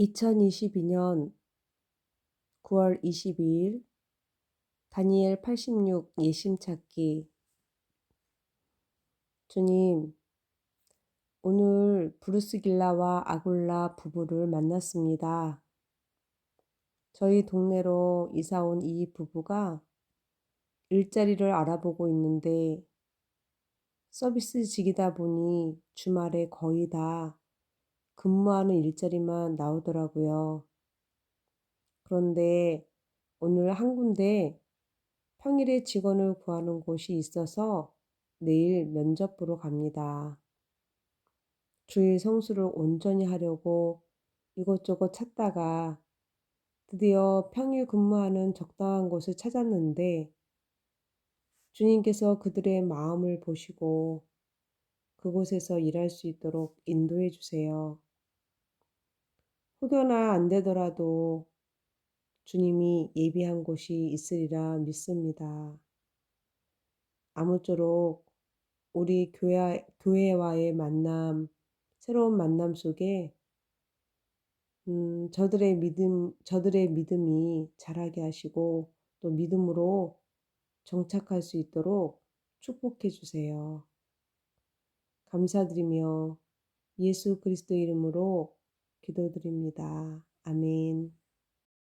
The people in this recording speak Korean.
2022년 9월 22일 다니엘 86 예심 찾기 주님, 오늘 브루스 길라와 아굴라 부부를 만났습니다. 저희 동네로 이사 온 이 부부가 일자리를 알아보고 있는데 서비스직이다 보니 주말에 거의 다 근무하는 일자리만 나오더라고요. 그런데 오늘 한 군데 평일에 직원을 구하는 곳이 있어서 내일 면접 보러 갑니다. 주일 성수를 온전히 하려고 이것저것 찾다가 드디어 평일 근무하는 적당한 곳을 찾았는데 주님께서 그들의 마음을 보시고 그곳에서 일할 수 있도록 인도해 주세요. 혹여나 안 되더라도 주님이 예비한 곳이 있으리라 믿습니다. 아무쪼록 우리 교회, 교회와의 만남, 새로운 만남 속에 음, 저들의 믿음, 저들의 믿음이 자라게 하시고 또 믿음으로 정착할 수 있도록 축복해 주세요. 감사드리며 예수 그리스도 이름으로 기도드립니다. 아멘.